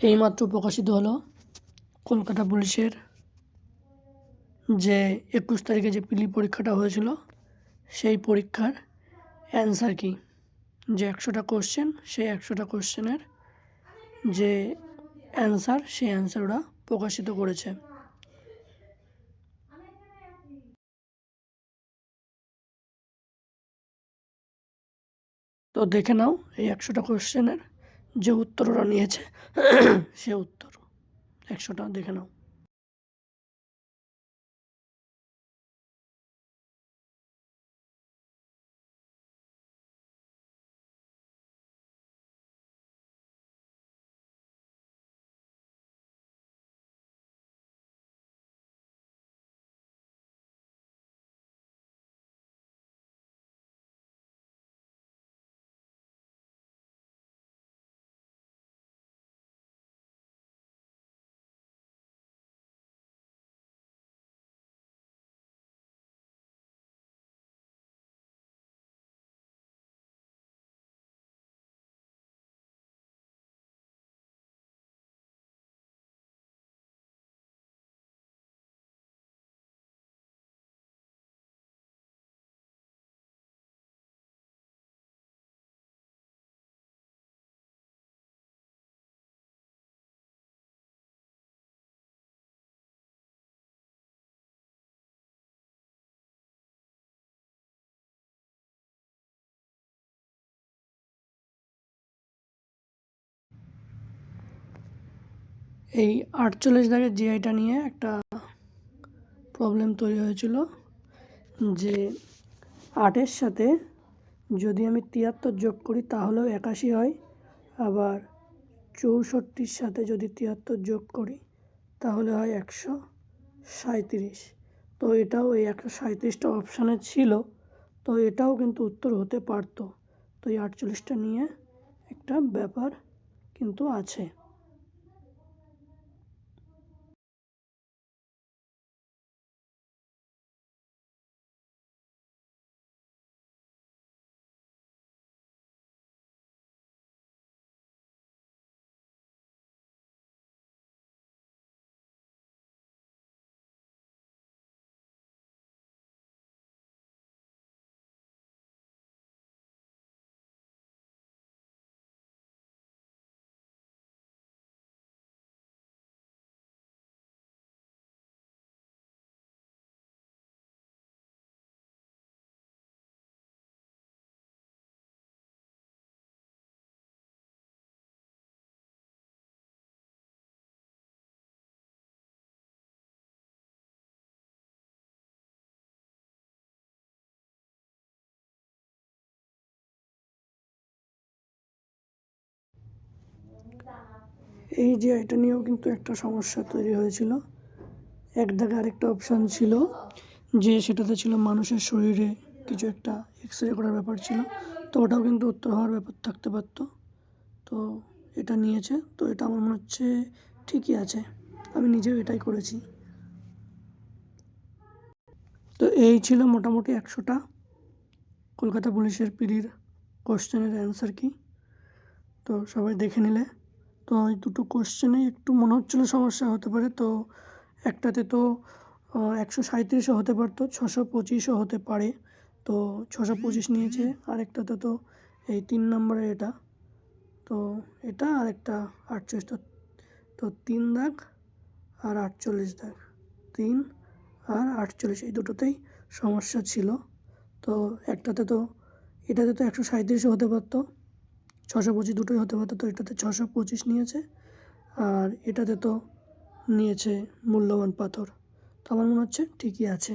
এইমাত্র প্রকাশিত হলো কলকাতা পুলিশের যে একুশ তারিখে যে পিলি পরীক্ষাটা হয়েছিল, সেই পরীক্ষার অ্যান্সার কি? যে একশোটা কোশ্চেন সেই একশোটা কোশ্চেনের যে অ্যান্সার সেই অ্যান্সার ওরা প্রকাশিত করেছে। তো দেখে নাও, এই একশোটা কোশ্চেনের যে উত্তর ওরা নিয়েছে সে উত্তর। একশোটা দেখে নাও। এই আটচল্লিশ দাগের জিআইটা নিয়ে একটা প্রবলেম তৈরি হয়েছিল যে আটের সাথে যদি আমি তিয়াত্তর যোগ করি তাহলেও একাশি হয়। আবার চৌষট্টির সাথে যদি তিয়াত্তর যোগ করি তাহলে হয় একশো সাঁইত্রিশ। তো এটাও এই একশো সাঁইত্রিশটা অপশানে ছিল। তো এটাও কিন্তু উত্তর হতে পারতো। তো এই আটচল্লিশটা নিয়ে একটা ব্যাপার কিন্তু আছে। এই যে এটা নিয়েও কিন্তু একটা সমস্যা তৈরি হয়েছিল। এক দাগে আরেকটা অপশান ছিল যে সেটাতে ছিল মানুষের শরীরে কিছু একটা এক্স রে করার ব্যাপার ছিল। তো ওটাও কিন্তু উত্তর হওয়ার ব্যাপার থাকতে পারতো। তো এটা নিয়েছে। তো এটা আমার মনে হচ্ছে ঠিকই আছে। আমি নিজেও এটাই করেছি। তো এই ছিল মোটামুটি একশোটা। কলকাতা পুলিশের পিডির কোশ্চেনের অ্যান্সার কি? তো সবাই দেখে নিলে। তো এই দুটো কোশ্চেনে একটু মনে হচ্ছিল সমস্যা হতে পারে। তো একটাতে তো একশো সাঁইত্রিশও হতে পারতো, ছশো পঁচিশও হতে পারে। তো ছশো পঁচিশ নিয়েছে, আরেকটাতে তো এই তিন নম্বরের এটা। তো এটা আর একটা আটচল্লিশ, তো তো তিন দাগ আর আটচল্লিশ দাগ। তিন আর আটচল্লিশ, এই দুটোতেই সমস্যা ছিল। তো একটাতে তো, এটাতে তো একশো সাঁইত্রিশও হতে পারতো। ছশো পঁচিশ দুটোই হতে পারতো, তো এটাতে ছশো পঁচিশ নিয়েছে আর এটাতে তো নিয়েছে মূল্যবান পাথর। তো আমার মনে হচ্ছে ঠিকই আছে।